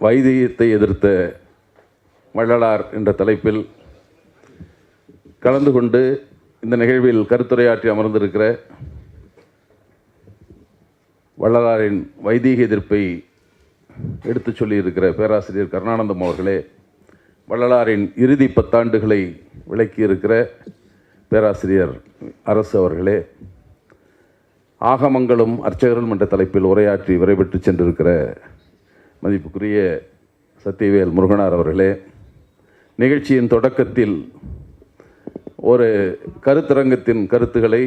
வைதிகத்தை எதிர்த்த வள்ளலார் என்ற தலைப்பில் கலந்து கொண்டு இந்த நிகழ்வில் கருத்துரையாற்றி அமர்ந்திருக்கிற வள்ளலாரின் வைதீக எதிர்ப்பை எடுத்துச் சொல்லியிருக்கிற பேராசிரியர் கருணானந்தம் அவர்களே வள்ளலாரின் இறுதி பத்தாண்டுகளை விளக்கியிருக்கிற பேராசிரியர் அரசு அவர்களே ஆகமங்களும் அர்ச்சகர்களும் என்ற தலைப்பில் உரையாற்றி விரைபெற்று சென்றிருக்கிற மதிப்புக்குரிய சத்தியவேல் முருகனார் அவர்களே நிகழ்ச்சியின் தொடக்கத்தில் ஒரு கருத்தரங்கத்தின் கருத்துக்களை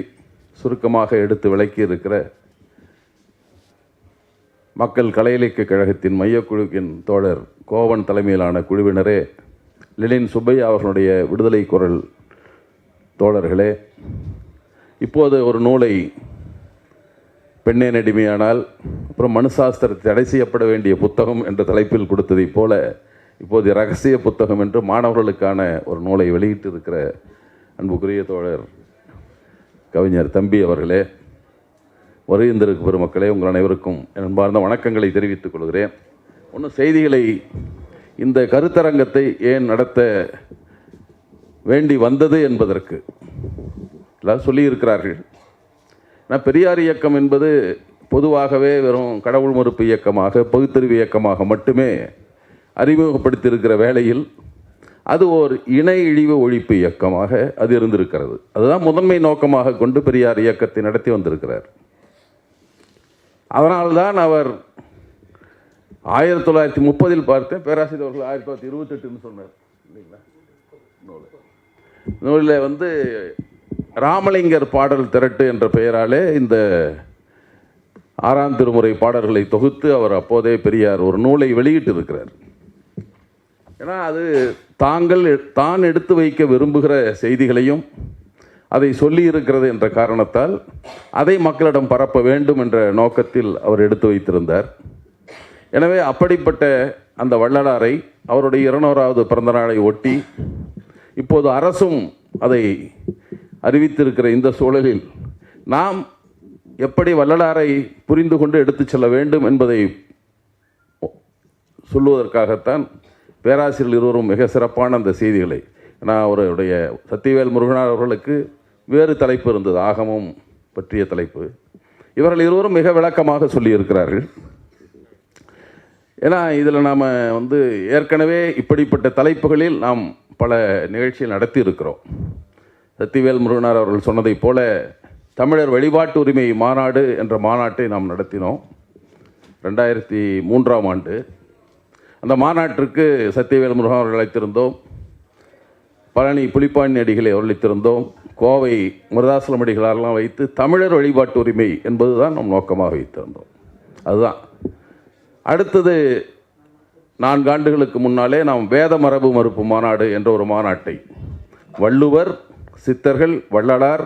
சுருக்கமாக எடுத்து விளக்கியிருக்கிற மக்கள் கலை இலக்கிய கழகத்தின் மையக்குழுவின் தோழர் கோவன் தலைமையிலான குழுவினரே லெனின் சுப்பையா அவர்களுடைய விடுதலை குரல் தோழர்களே இப்போது ஒரு நூலை பெண்ணே நடிமையானால் அப்புறம் மனுசாஸ்திரத்தை தடை செய்யப்பட வேண்டிய புத்தகம் என்ற தலைப்பில் கொடுத்ததைப் போல இப்போது ரகசிய புத்தகம் என்று மாணவர்களுக்கான ஒரு நூலை வெளியிட்டு இருக்கிற அன்புக்குரிய தோழர் கவிஞர் தம்பி அவர்களே வருகின்றிருக்கும் பெருமக்களே உங்கள் அனைவருக்கும் அன்பார்ந்த வணக்கங்களை தெரிவித்துக் கொள்கிறேன். ஒன்றும் செய்திகளை இந்த கருத்தரங்கத்தை ஏன் நடத்த வேண்டி வந்தது என்பதற்கு. எல்லாம் சொல்லியிருக்கிறார்கள். ஆனால் பெரியார் இயக்கம் என்பது பொதுவாகவே வெறும் கடவுள் மறுப்பு இயக்கமாக பகுத்தறிவு இயக்கமாக மட்டுமே அறிமுகப்படுத்தியிருக்கிற வேளையில் அது ஓர் இணை இழிவு ஒழிப்பு இயக்கமாக அது இருந்திருக்கிறது. அதுதான் முதன்மை நோக்கமாக கொண்டு பெரியார் இயக்கத்தை நடத்தி வந்திருக்கிறார். அதனால்தான் அவர் ஆயிரத்தி தொள்ளாயிரத்தி முப்பதில் பார்த்தேன் பேராசிரியர் அவர்கள் ஆயிரத்தி தொள்ளாயிரத்தி இருபத்தெட்டுன்னு சொன்னார் இல்லைங்களா? நூல் நூலில் வந்து ராமலிங்கர் பாடல் திரட்டு என்ற பெயராலே இந்த ஆறாம் திருமுறை பாடல்களை தொகுத்து அவர் அப்போதே பெரியார் ஒரு நூலை வெளியிட்டு இருக்கிறார் ஏன்னா அது தாங்கள் தான் எடுத்து வைக்க விரும்புகிற செய்திகளையும் அதை சொல்லி இருக்கிறது என்ற காரணத்தால் அதை மக்களிடம் பரப்ப வேண்டும் என்ற நோக்கத்தில் அவர் எடுத்து வைத்திருந்தார். எனவே அப்படிப்பட்ட அந்த வள்ளலாரை அவருடைய இருநூறாவது பிறந்த நாளை ஒட்டி இப்போது அரசும் அதை அறிவித்திருக்கிற இந்த சூழலில் நாம் எப்படி வள்ளலாரை புரிந்து கொண்டு எடுத்துச் செல்ல வேண்டும் என்பதை சொல்லுவதற்காகத்தான் பேராசிரியர் இருவரும் மிக சிறப்பான அந்த செய்திகளை. நான் அவருடைய சத்தியவேல் முருகனார் அவர்களுக்கு வேறு தலைப்பு இருந்தது ஆகமம் பற்றிய தலைப்பு. இவர்கள் இருவரும் மிக விளக்கமாக சொல்லியிருக்கிறார்கள். ஏன்னா இதில் நாம் வந்து ஏற்கனவே இப்படிப்பட்ட தலைப்புகளில் நாம் பல நிகழ்ச்சிகள் நடத்தி இருக்கிறோம் சத்திவேல் முருகனார் அவர்கள் சொன்னதைப் போல தமிழர் வழிபாட்டு உரிமை மாநாடு என்ற மாநாட்டை நாம் நடத்தினோம். ரெண்டாயிரத்தி மூன்றாம் ஆண்டு. அந்த மாநாட்டிற்கு சத்தியவேல் முருகன் அவர்கள் அழைத்திருந்தோம். பழனி புலிப்பாணி அடிகளை அழைத்திருந்தோம் கோவை முருதாசலம் அடிகளாரெல்லாம் வைத்து தமிழர் வழிபாட்டு உரிமை என்பது தான் நம் நோக்கமாக வைத்திருந்தோம். அதுதான். அடுத்தது நான்கு ஆண்டுகளுக்கு முன்னாலே நாம் வேத மரபு மறுப்பு மாநாடு என்ற ஒரு மாநாட்டை. வள்ளுவர் சித்தர்கள் வள்ளலார்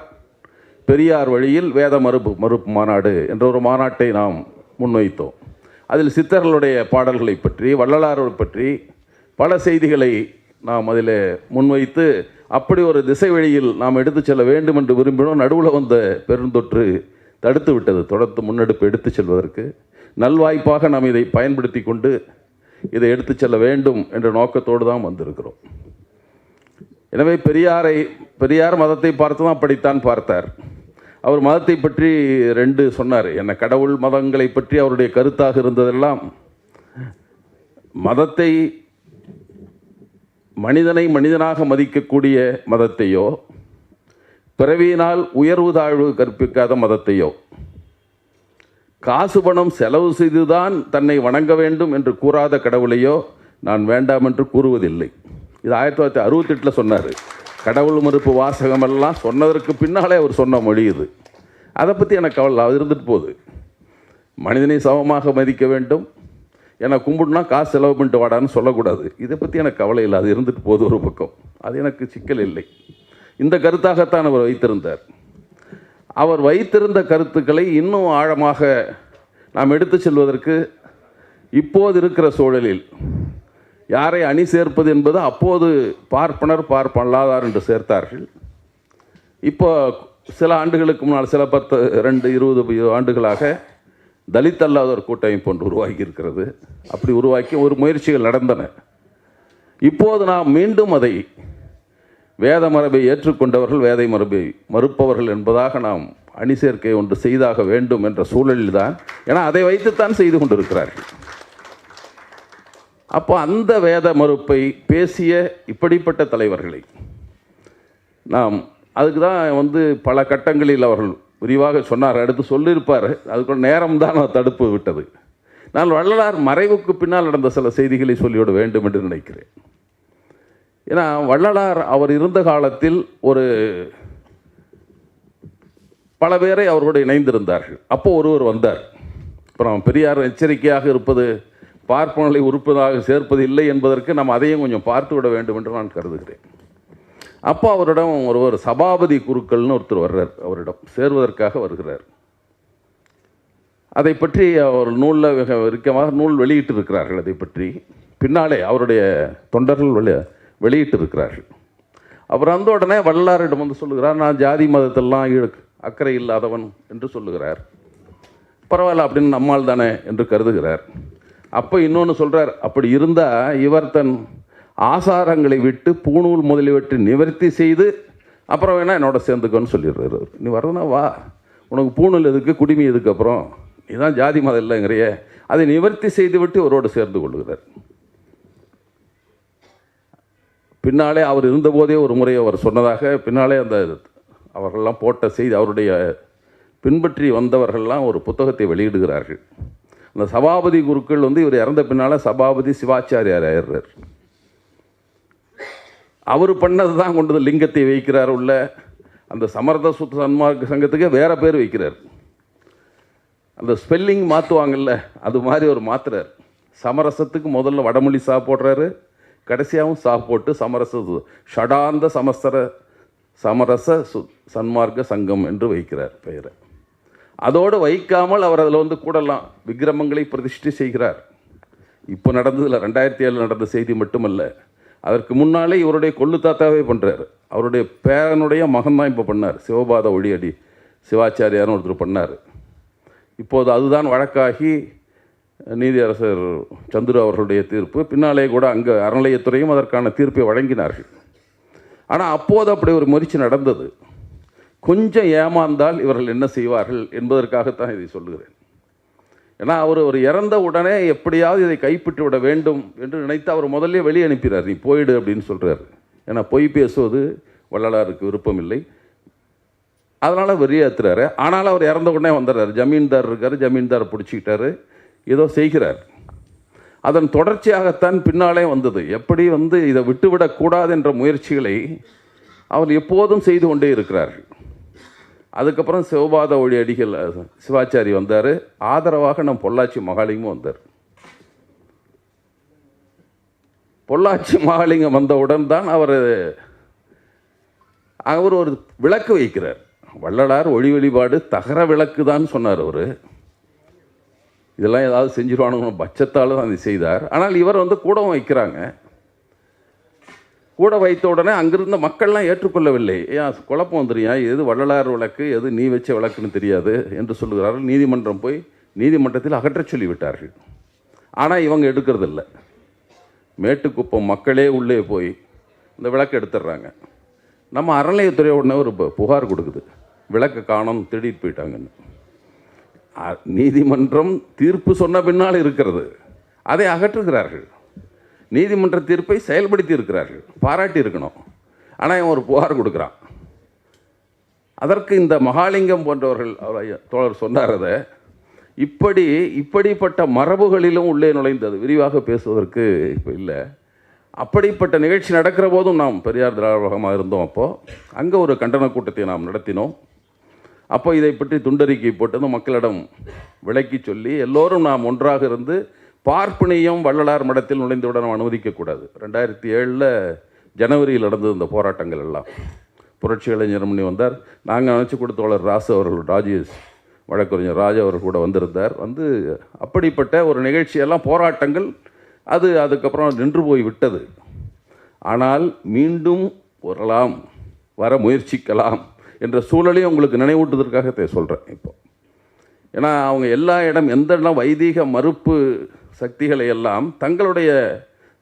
பெரியார் வழியில் வேத மறுப்பு மறுப்பு மாநாடு என்ற ஒரு மாநாட்டை நாம் முன்வைத்தோம். அதில் சித்தர்களுடைய பாடல்களை பற்றி வள்ளலார் பற்றி பல செய்திகளை நாம் அதில் முன்வைத்து அப்படி ஒரு திசை வழியில் நாம் எடுத்துச் செல்ல வேண்டும் என்று விரும்பினோம். நடுவில் வந்த பெருந்தொற்று தடுத்து விட்டது. தொடர்ந்து முன்னெடுப்பு எடுத்துச் செல்வதற்கு நல்வாய்ப்பாக நாம் இதை பயன்படுத்தி கொண்டு இதை எடுத்துச் செல்ல வேண்டும் என்ற நோக்கத்தோடு தான் வந்திருக்கிறோம். எனவே பெரியாரை பெரியார் மதத்தை பார்த்து தான் அப்படித்தான் பார்த்தார். அவர் மதத்தை பற்றி ரெண்டு சொன்னார். என்ன கடவுள் மதங்களை பற்றி அவருடைய கருத்தாக இருந்ததெல்லாம் மதத்தை மனிதனை மனிதனாக மதிக்கக்கூடிய மதத்தையோ பிறவியினால் உயர்வு தாழ்வு கற்பிக்காத மதத்தையோ காசு பணம் செலவு செய்துதான் தன்னை வணங்க வேண்டும் என்று கூறாத கடவுளையோ நான் வேண்டாம் என்று கூறுவதில்லை. இது ஆயிரத்தி தொள்ளாயிரத்தி அறுபத்தெட்டில் சொன்னார். கடவுள் மறுப்பு வாசகமெல்லாம் சொன்னதற்கு பின்னாலே அவர் சொன்ன மொழி இது. அதை பற்றி எனக்கு கவலை அது இருந்துட்டு போகுது. மனிதனை சமமாக மதிக்க வேண்டும். ஏன்னா கும்பிடுனா காசு செலவு பண்ணிட்டு வாடான்னு சொல்லக்கூடாது. இதை பற்றி எனக்கு கவலை இல்லை அது இருந்துட்டு போகுது ஒரு பக்கம். அது எனக்கு சிக்கல் இல்லை. இந்த கருத்தாகத்தான் அவர் வைத்திருந்தார். அவர் வைத்திருந்த கருத்துக்களை இன்னும் ஆழமாக நாம் எடுத்து செல்வதற்கு இப்போது இருக்கிற சூழலில் யாரை அணி சேர்ப்பது என்பது அப்போது பார்ப்பனர் பார்ப்பல்லாதார் என்று சேர்த்தார்கள். இப்போ சில ஆண்டுகளுக்கு முன்னால் சில பத்து ரெண்டு இருபது ஆண்டுகளாக தலித் அல்லாதோர் கூட்டமைப்பு ஒன்று உருவாக்கி இருக்கிறது அப்படி உருவாக்கி ஒரு முயற்சிகள் நடந்தன. இப்போது நாம் மீண்டும் அதை வேத மரபை ஏற்றுக்கொண்டவர்கள் வேதை மரபை மறுப்பவர்கள் என்பதாக நாம் அணி சேர்க்கை ஒன்று செய்தாக வேண்டும் என்ற சூழலில்தான் ஏன்னா அதை வைத்துத்தான் செய்து கொண்டிருக்கிறார்கள். அப்போ அந்த வேத மறுப்பை பேசிய இப்படிப்பட்ட தலைவர்களை நாம் அதுக்கு தான் வந்து பல கட்டங்களில் அவர்கள் விரிவாக சொன்னார் அடுத்து சொல்லியிருப்பார். அதுக்குள்ள நேரம் தான் தடுப்பு விட்டது. நான் வள்ளலார் மறைவுக்கு பின்னால் நடந்த சில செய்திகளை சொல்லிவிட வேண்டும் என்று நினைக்கிறேன். ஏன்னா வள்ளலார் அவர் இருந்த காலத்தில் ஒரு பல பேரை அவரோடு இணைந்திருந்தார்கள். அப்போ ஒருவர் வந்தார். அப்புறம் பெரியார் எச்சரிக்கையாக இருப்பது பார்ப்பனர்களை உறுப்பதாக சேர்ப்பது இல்லை என்பதற்கு நாம் அதையும் கொஞ்சம் பார்த்து விட வேண்டும் என்று நான் கருதுகிறேன். அப்போ அவரிடம் ஒருவர் சபாபதி குருக்கள்னு ஒருத்தர் வர்றார் அவரிடம் சேர்வதற்காக வருகிறார். அதை பற்றி அவர் நூலில் மிக விருக்கமாக நூல் வெளியிட்டு இருக்கிறார்கள் அதை பற்றி. பின்னாலே அவருடைய தொண்டர்கள் வெளி வெளியிட்டு இருக்கிறார்கள் அவர் வந்த உடனே வல்லாரிடம் வந்து சொல்லுகிறார் நான் ஜாதி மதத்தெல்லாம் அக்கறை இல்லாதவன் என்று சொல்லுகிறார். பரவாயில்ல அப்படின்னு நம்மால் தானே என்று கருதுகிறார். அப்போ இன்னொன்று சொல்கிறார் அப்படி இருந்தால் இவர் தன் ஆசாரங்களை விட்டு பூணூல் முதலியவற்றை நிவர்த்தி செய்து அப்புறம் வேணால் என்னோட சேர்ந்துக்கோன்னு சொல்லிடுறாரு நீ வரதுனா வா. உனக்கு பூணூல் எதுக்கு குடிமி எதுக்கு அப்புறம்? இதுதான் ஜாதி மதம் இல்லைங்கிறிய. அதை நிவர்த்தி செய்து விட்டு இவரோடு சேர்ந்து கொள்கிறார். பின்னாலே அவர் இருந்தபோதே ஒரு முறை அவர் சொன்னதாக பின்னாலே அந்த அவர்கள்லாம் போட்ட செய்தி அவருடைய பின்பற்றி வந்தவர்கள்லாம் ஒரு புத்தகத்தை வெளியிடுகிறார்கள். அந்த சபாபதி குருக்கள் வந்து இவர் இறந்த பின்னால் சபாபதி சிவாச்சாரியார் ஆயிடுறார். அவர் பண்ணது தான் கொண்டு வந்து லிங்கத்தை வைக்கிறார் உள்ள. அந்த சமரத சுத்த சன்மார்க்க சங்கத்துக்கு வேற பேர் வைக்கிறார். அந்த ஸ்பெல்லிங் மாற்றுவாங்கல்ல அது மாதிரி ஒரு மாத்துறார். சமரசத்துக்கு முதல்ல வடமொழி சா போடுறாரு. கடைசியாகவும் சா போட்டு சமரச ஷடாந்த சமஸ்தர சமரச சு சன்மார்க்க சங்கம் என்று வைக்கிறார் பெயரை. அதோடு வைக்காமல் அவர் அதில் வந்து கூடலாம். விக்கிரமங்களை பிரதிஷ்டை செய்கிறார். இப்போ நடந்ததில் ரெண்டாயிரத்தி ஏழு நடந்த செய்தி மட்டுமல்ல. அதற்கு முன்னாலே இவருடைய கொள்ளு தாத்தாவே பண்ணுறார் அவருடைய பேரனுடைய மகன் தான் இப்போ பண்ணார். சிவபாத ஒளியடி சிவாச்சாரியார்னு ஒருத்தர் பண்ணார். இப்போது அதுதான் வழக்காகி நீதியரசர் சந்துரு அவர்களுடைய தீர்ப்பு. பின்னாலே கூட அங்கே அறநிலையத்துறையும் அதற்கான தீர்ப்பை வழங்கினார்கள். ஆனால் அப்போது அப்படி ஒரு முயற்சி நடந்தது. கொஞ்சம் ஏமாந்தால் இவர்கள் என்ன செய்வார்கள் என்பதற்காகத்தான் இதை சொல்லுகிறேன். ஏன்னா அவர் ஒரு இறந்த உடனே எப்படியாவது இதை கைப்பற்றி விட வேண்டும் என்று நினைத்து அவர் முதல்ல வெளியே அனுப்பிறார். நீ போயிடு அப்படின்னு சொல்கிறார் ஏன்னா பொய் பேசுவது வள்ளலாருக்கு விருப்பம் இல்லை அதனால் வெளியேற்றுறாரு ஆனால் அவர் இறந்த உடனே வந்துடுறாரு. ஜமீன்தார் இருக்கார். ஜமீன்தார் பிடிச்சிக்கிட்டாரு. ஏதோ செய்கிறார். அதன் தொடர்ச்சியாகத்தான் பின்னாலே வந்தது. எப்படி வந்து இதை விட்டுவிடக்கூடாது என்ற முயற்சிகளை அவர் எப்போதும் செய்து கொண்டே இருக்கிறார்கள். அதுக்கப்புறம் சிவபாத ஒளி அடிகள் சிவாச்சாரி வந்தார். ஆதரவாக நம் பொள்ளாச்சி மகாலிங்கமும் வந்தார். பொள்ளாச்சி மகாலிங்கம் வந்தவுடன் தான் அவர் அவர் ஒரு விளக்கு வைக்கிறார். வள்ளலார் ஒளி வழிபாடு தகர விளக்கு தான் சொன்னார் அவர். இதெல்லாம் ஏதாவது செஞ்சிருவானுங்க பட்சத்தால் தான் அதை செய்தார். ஆனால் இவர் வந்து கூடவும் வைக்கிறாங்க. கூட வைத்த உடனே அங்கிருந்த மக்கள்லாம் ஏற்றுக்கொள்ளவில்லை. ஏன் குழப்பம் வந்துருயா எது வள்ளலார் விளக்கு எது நீ வச்ச விளக்குன்னு தெரியாது என்று சொல்லுகிறார்கள். நீதிமன்றம் போய் நீதிமன்றத்தில் அகற்றச் சொல்லிவிட்டார்கள். ஆனால் இவங்க எடுக்கிறதில்ல. மேட்டுக்குப்பம் மக்களே உள்ளே போய் இந்த விளக்கு எடுத்துடுறாங்க நம்ம அறநிலையத்துறை உடனே ஒரு பு- புகார் கொடுக்குது. விளக்கு காணோம் திருடிட்டு போயிட்டாங்கன்னு. நீதிமன்றம் தீர்ப்பு சொன்ன பின்னால் இருக்கிறது. அதை அகற்றுகிறார்கள். நீதிமன்ற தீர்ப்பை செயல்படுத்தி இருக்கிறார்கள். பாராட்டி இருக்கணும். ஆனால் இவன் ஒரு புகார் கொடுக்குறான். அதற்கு இந்த மகாலிங்கம் போன்றவர்கள் அவர் தோழர் சொன்னார் அதை. இப்படி இப்படிப்பட்ட மரபுகளிலும் உள்ளே நுழைந்தது. விரிவாக பேசுவதற்கு இப்போ இல்லை. அப்படிப்பட்ட நிகழ்ச்சி நடக்கிற போதும் நாம் பெரியார் திராவிடமாக இருந்தோம் அப்போது அங்கே ஒரு கண்டன கூட்டத்தை நாம் நடத்தினோம். அப்போ இதை பற்றி துண்டறிக்கை போட்டதும் மக்களிடம் விளக்கி சொல்லி எல்லோரும் நாம் ஒன்றாக இருந்து பார்ப்பனியம் வள்ளலார் மடத்தில் நுழைந்துவிட நாம் அனுமதிக்கக்கூடாது. ரெண்டாயிரத்தி ஏழில் ஜனவரியில் நடந்தது இந்த போராட்டங்கள் எல்லாம். புரட்சி இளைஞர் மணி வந்தார். நாங்கள் அமைச்சு கொடுத்தோழர் ராசு அவர்கள் ராஜேஷ் வழக்கறிஞர் ராஜா அவர்கள் கூட வந்திருந்தார். வந்து அப்படிப்பட்ட ஒரு நிகழ்ச்சியெல்லாம் போராட்டங்கள் அது அதுக்கப்புறம் நின்று போய் விட்டது. ஆனால் மீண்டும் வரலாம் வர முயற்சிக்கலாம் என்ற சூழலையும் உங்களுக்கு நினைவூட்டுவதற்காக இதை சொல்கிறேன் இப்போ. ஏன்னா அவங்க எல்லா இடம் எந்த இடம் வைதீக மறுப்பு சக்திகளை எல்லாம் தங்களுடைய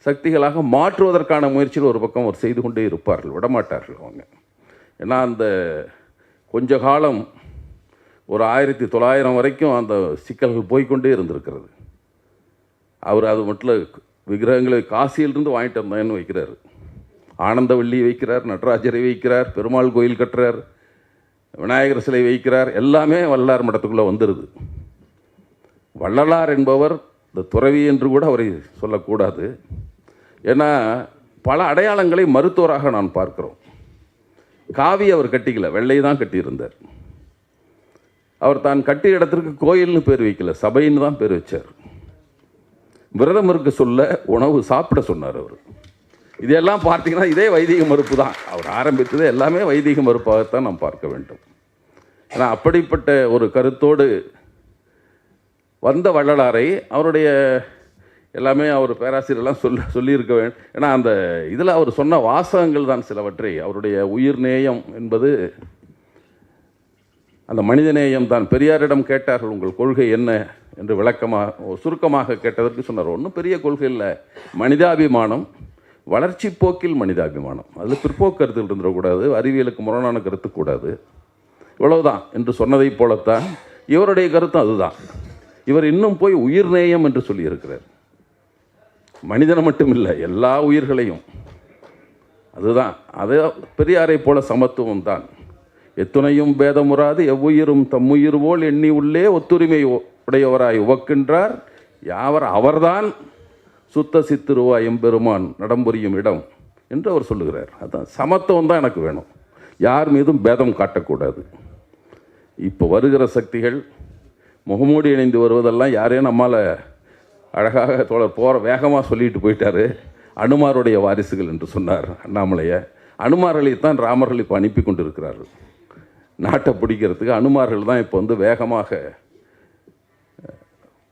சக்திகளாக மாற்றுவதற்கான முயற்சியில் ஒரு பக்கம் அவர் செய்து கொண்டே இருப்பார்கள் விடமாட்டார்கள் அவங்க. ஏன்னா அந்த கொஞ்ச காலம் ஒரு ஆயிரத்தி தொள்ளாயிரம் வரைக்கும் அந்த சிக்கல்கள் போய்க்கொண்டே இருந்திருக்கிறது. அவர் அது மட்டும் விக்கிரகங்களை காசியிலிருந்து வாங்கிட்டு வந்தேன்னு வைக்கிறார். ஆனந்தவள்ளி வைக்கிறார் நடராஜரை வைக்கிறார் பெருமாள் கோயில் கட்டுறார் விநாயகர் சிலை வைக்கிறார் எல்லாமே வல்லார் மடத்துக்குள்ளே வந்துடுது வள்ளலார் என்பவர் இந்த துறவி என்று கூட அவரை சொல்லக்கூடாது. ஏன்னா பல அடையாளங்களை மருத்துவராக நான் பார்க்கிறோம். காவி அவர் கட்டிக்கல வெள்ளை தான் கட்டியிருந்தார். அவர் தான் கட்டிய இடத்திற்கு கோயில்னு பேர் வைக்கல சபைன்னு தான் பேர் வச்சார். விரதம் இருக்க சொல்ல உணவு சாப்பிட சொன்னார் அவர். இதெல்லாம் பார்த்தீங்கன்னா இதே வைதிக மறுப்பு தான். அவர் ஆரம்பித்தது எல்லாமே வைதிக மறுப்பாகத்தான் நாம் பார்க்க வேண்டும். ஏன்னா அப்படிப்பட்ட ஒரு கருத்தோடு வந்த வள்ளலாரை அவருடைய எல்லாமே அவர் பேராசிரியர்லாம் சொல்ல சொல்லியிருக்க வேண்டும் ஏன்னா அந்த இதில் அவர் சொன்ன வாசகங்கள் தான் சிலவற்றை. அவருடைய உயிர் நேயம் என்பது அந்த மனிதநேயம் தான். பெரியாரிடம் கேட்டார்கள் உங்கள் கொள்கை என்ன? என்று விளக்கமாக சுருக்கமாக கேட்டதற்கு சொன்னார். ஒன்றும் பெரிய கொள்கை இல்லை. மனிதாபிமானம் வளர்ச்சி போக்கில் மனிதாபிமானம். அதில் பிற்போக்கு கருத்துகள் இருந்துடக்கூடாது அறிவியலுக்கு முரணான கருத்து கூடாது. இவ்வளவுதான் என்று சொன்னதைப் போலத்தான் இவருடைய கருத்தும் அதுதான். இவர் இன்னும் போய் உயிர் நேயம் என்று சொல்லியிருக்கிறார். மனிதனை மட்டும் இல்லை எல்லா உயிர்களையும். அதுதான். அது பெரியாரை போல சமத்துவம் தான். எத்துணையும் பேதமுறாது எவ்வுயிரும் தம்முயிர் போல் எண்ணி உள்ளே ஒத்துரிமை உடையவராய் உவக்கின்றார். யாவர் அவர்தான் சுத்த சித்திருவா எம்பெருமான் நடம்புரியும் இடம் என்று அவர் சொல்லுகிறார். அதான். சமத்துவம் தான் எனக்கு வேணும். யார் மீதும் பேதம் காட்டக்கூடாது. இப்போ வருகிற சக்திகள் முகமூடி இணைந்து வருவதெல்லாம் யாரையும் நம்மால் அழகாக தோழர் போகிற வேகமாக சொல்லிட்டு போயிட்டாரு. அனுமாருடைய வாரிசுகள் என்று சொன்னார் அண்ணாமலையை. அனுமார்களை தான் ராமர்கள் இப்போ அனுப்பி கொண்டு இருக்கிறார்கள் நாட்டை பிடிக்கிறதுக்கு அனுமார்கள் தான் இப்போ வந்து வேகமாக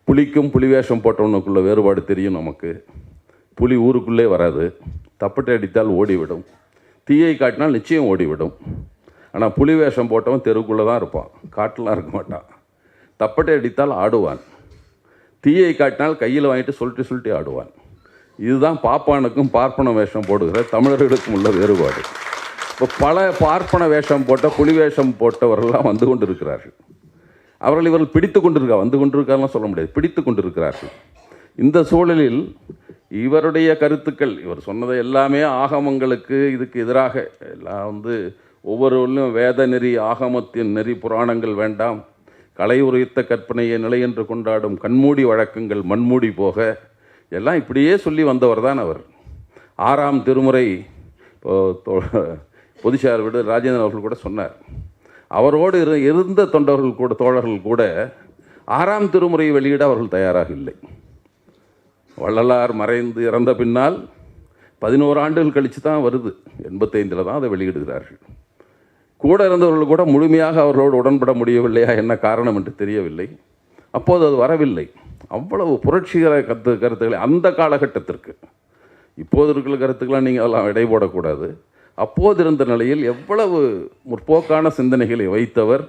புலிக்கும் புலி வேஷம் போட்டவனுக்குள்ள வேறுபாடு தெரியும் நமக்கு. புலி ஊருக்குள்ளே வராது. தப்பட்டை அடித்தால் ஓடிவிடும். தீயை காட்டினால் நிச்சயம் ஓடிவிடும். ஆனால் புலி வேஷம் போட்டவன் தெருக்குள்ளே தான் இருப்பான். காட்டிலாம் இருக்க மாட்டான். தப்பட்டை அடித்தால் ஆடுவான். தீயை காட்டினால் கையில் வாங்கிட்டு சொல்லிட்டு சொல்லிட்டு ஆடுவான். இதுதான் பாப்பானுக்கும் பார்ப்பன வேஷம் போடுகிற தமிழர்களுக்கும் உள்ள வேறுபாடு. இப்போ பல பார்ப்பன வேஷம் போட்ட புலி வேஷம் போட்டவர்கள்லாம் வந்து கொண்டு இருக்கிறார்கள் அவர்கள் இவர்கள் பிடித்து கொண்டிருக்கா வந்து கொண்டிருக்காருலாம் சொல்ல முடியாது. பிடித்து கொண்டிருக்கிறார்கள். இந்த சூழலில் இவருடைய கருத்துக்கள் இவர் சொன்னது எல்லாமே ஆகமங்களுக்கு இதுக்கு எதிராக எல்லாம் வந்து ஒவ்வொருவரிலும் வேத நெறி ஆகமத்தின் நெறி புராணங்கள் வேண்டாம். கலை உரைத்த கற்பனையை நிலை என்று கொண்டாடும் கண்மூடி வழக்கங்கள் மண்மூடி போக எல்லாம் இப்படியே சொல்லி வந்தவர் தான் அவர். ஆறாம் திருமுறை இப்போ பொதுச்சார் விடு ராஜேந்திரன் அவர்கள் கூட சொன்னார். அவரோடு இரு இருந்த தொண்டர்கள் கூட தோழர்கள் கூட ஆறாம் திருமுறை வெளியிட அவர்கள் தயாராக இல்லை. வள்ளலார் மறைந்து இறந்த பின்னால் பதினோரு ஆண்டுகள் கழித்து தான் வருது. எண்பத்தைந்தில் தான் அதை வெளியிடுகிறார்கள். கூட இருந்தவர்கள் கூட முழுமையாக அவர்களோடு உடன்பட முடியவில்லையா என்ன காரணம் என்று தெரியவில்லை. அப்போது அது வரவில்லை. அவ்வளவு புரட்சிகர கருத்து கருத்துக்களை அந்த காலகட்டத்திற்கு. இப்போது இருக்கிற கருத்துக்கெல்லாம் நீங்கள் அதெல்லாம் இடை போடக்கூடாது. அப்போது இருந்த நிலையில் எவ்வளவு முற்போக்கான சிந்தனைகளை வைத்தவர்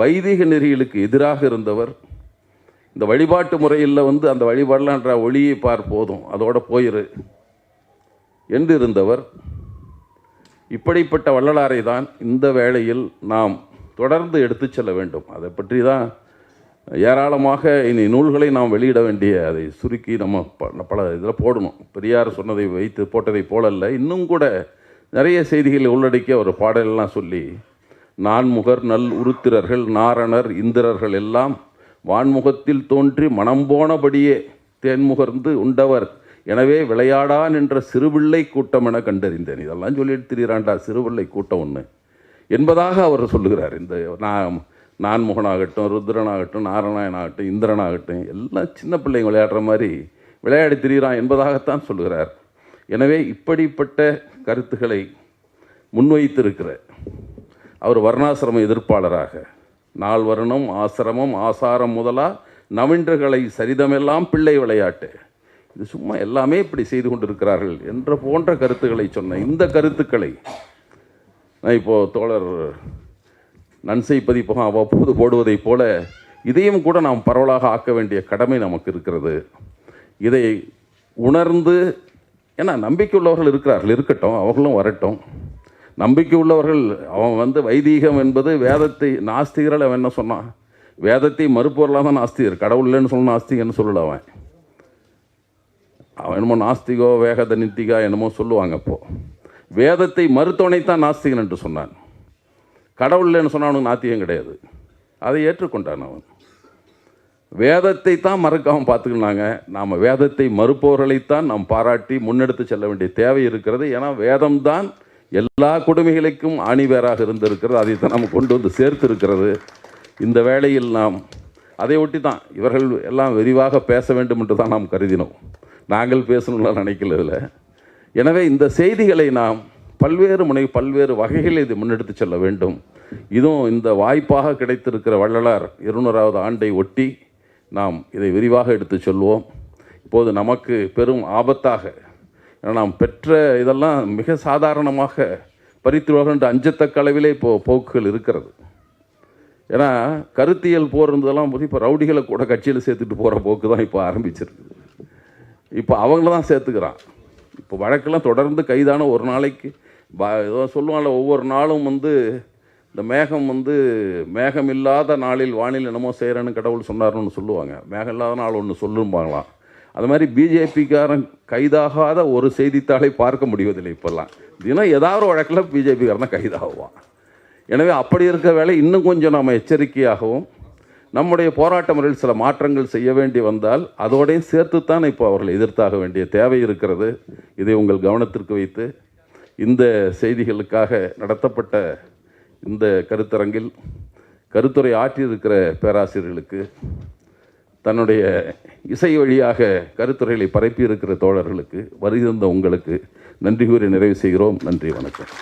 வைதிக நெறிகளுக்கு எதிராக இருந்தவர். இந்த வழிபாட்டு முறையில் வந்து அந்த வழிபாடலான்ற ஒளியை பார் போதும் அதோட போயிரு. என்று இருந்தவர். இப்படிப்பட்ட வள்ளலாரை தான் இந்த வேளையில் நாம் தொடர்ந்து எடுத்து செல்ல வேண்டும். அதை பற்றி தான் ஏராளமாக இனி நூல்களை நாம் வெளியிட வேண்டிய அதை சுருக்கி நம்ம ப- பல இதில் போடணும். பெரியார் சொன்னதை வைத்து போட்டதை போலல்ல இன்னும் கூட நிறைய செய்திகளை உள்ளடக்கிய ஒரு பாடலெல்லாம் சொல்லி நான்முகர் நல் உருத்திரர்கள் நாரணர் இந்திரர்கள் எல்லாம் வான்முகத்தில் தோன்றி மனம் போனபடியே தேன்முகர்ந்து உண்டவர் எனவே விளையாடா நின்ற சிறுபிள்ளை கூட்டம் என கண்டறிந்தேன். இதெல்லாம் சொல்லிட்டு திரியிறாண்டா சிறுபிள்ளை கூட்டம் ஒன்று என்பதாக அவர் சொல்லுகிறார். இந்த நான் நான்முகனாகட்டும் ருத்ரனாகட்டும் நாராயணாகட்டும் இந்திரனாகட்டும் எல்லாம் சின்ன பிள்ளைங்க விளையாடுற மாதிரி விளையாடி திரிகிறான் என்பதாகத்தான் சொல்லுகிறார். எனவே இப்படிப்பட்ட கருத்துக்களை முன்வைத்திருக்கிற அவர் வர்ணாசிரம எதிர்ப்பாளராக நாள் வருணம் ஆசிரமம் ஆசாரம் முதலா நவின்றகளை சரிதமெல்லாம் பிள்ளை விளையாட்டு. இது சும்மா எல்லாமே இப்படி செய்து கொண்டிருக்கிறார்கள் என்ற போன்ற கருத்துக்களை சொன்னேன் இந்த கருத்துக்களை நான் இப்போது தோழர் நன்சை பதிப்பகம் அவ்வப்போது போடுவதைப் போல இதையும் கூட நாம் பரவலாக ஆக்க வேண்டிய கடமை நமக்கு இருக்கிறது. இதை உணர்ந்து ஏன்னா நம்பிக்கை உள்ளவர்கள் இருக்கிறார்கள் இருக்கட்டும் அவர்களும் வரட்டும். நம்பிக்கை உள்ளவர்கள் அவன் வந்து வைதீகம் என்பது வேதத்தை நாஸ்திகர்கள் அவன் என்ன சொன்னான்? வேதத்தை மறுப்பவர்களாக தான் நாஸ்திகர் கடவுள் இல்லைன்னு சொல்ல நாஸ்திகன்னு சொல்லல அவன். அவன் என்னமோ நாஸ்திகோ வேகத நித்திகா என்னமோ சொல்லுவாங்க அப்போது வேதத்தை மறுத்தவனை தான் நாஸ்திகன் என்று சொன்னான். கடவுள் இல்லைன்னு சொன்னா நாத்திகம் கிடையாது. அதை ஏற்றுக்கொண்டான் அவன். வேதத்தை தான் மறக்காமல் பார்த்துக்கினாங்க நாம் வேதத்தை மறுப்பவர்களைத்தான் நாம் பாராட்டி முன்னெடுத்து செல்ல வேண்டிய தேவை இருக்கிறது. ஏன்னா வேதம்தான் எல்லா கொடுமைகளுக்கும் ஆணிவேராக இருந்திருக்கிறது. அதை தான் நம்ம கொண்டு வந்து சேர்த்து இருக்கிறது இந்த வேளையில் நாம் அதை ஒட்டி தான் இவர்கள் எல்லாம் விரிவாக பேச வேண்டும் என்று தான் நாம் கருதினோம். நாங்கள் பேசணும்லாம் நினைக்கல இதில். எனவே இந்த செய்திகளை நாம் பல்வேறு முனை பல்வேறு வகைகளில் இது முன்னெடுத்து செல்ல வேண்டும். இதுவும் இந்த வாய்ப்பாக கிடைத்திருக்கிற வள்ளலார் இருநூறாவது ஆண்டை ஒட்டி நாம் இதை விரிவாக எடுத்து சொல்வோம். இப்போது நமக்கு பெரும் ஆபத்தாக நாம் பெற்ற இதெல்லாம் மிக சாதாரணமாக பறித்துருவார்கள் என்று அஞ்சத்தக்க அளவிலே இப்போ போக்குகள் இருக்கிறது. ஏன்னா கருத்தியல் போர் இருந்ததெல்லாம் இப்போ ரவுடிகளை கூட கட்சியில் சேர்த்துட்டு போகிற போக்கு தான் இப்போ ஆரம்பிச்சிருக்குது. இப்போ அவங்கள தான் சேர்த்துக்கிறான். இப்போ வழக்கெல்லாம் தொடர்ந்து கைதான ஒரு நாளைக்கு ப- ஏதோ சொல்லுவாங்கள ஒவ்வொரு நாளும் வந்து இந்த மேகம் வந்து மேகம் இல்லாத நாளில் வானில் என்னமோ செய்கிறேன்னு கடவுள் சொன்னார்னு சொல்லுவாங்க. மேகம் இல்லாத நாள் ஒன்று சொல்லும்பாங்களாம். அது மாதிரி பிஜேபிக்காரன் கைதாகாத ஒரு செய்தித்தாளை பார்க்க முடிவதில்லை இப்போல்லாம். தினம் ஏதாவது வழக்கில் பிஜேபிக்காரன் தான் கைதாகுவான். எனவே அப்படி இருக்க வேலை இன்னும் கொஞ்சம் நாம் எச்சரிக்கையாகவும் நம்முடைய போராட்ட முறையில் சில மாற்றங்கள் செய்ய வேண்டி வந்தால் அதோடையும் சேர்த்துத்தான் இப்போ அவர்களை எதிர்த்தாக வேண்டிய தேவை இருக்கிறது. இதை உங்கள் கவனத்திற்கு வைத்து இந்த செய்திகளுக்காக நடத்தப்பட்ட இந்த கருத்தரங்கில் கருத்துரை ஆற்றியிருக்கிற பேராசிரியர்களுக்கு தன்னுடைய இசை வழியாக கருத்துரைகளை பரப்பியிருக்கிற தோழர்களுக்கு வருகின்ற உங்களுக்கு நன்றி கூறி நிறைவு செய்கிறோம். நன்றி வணக்கம்.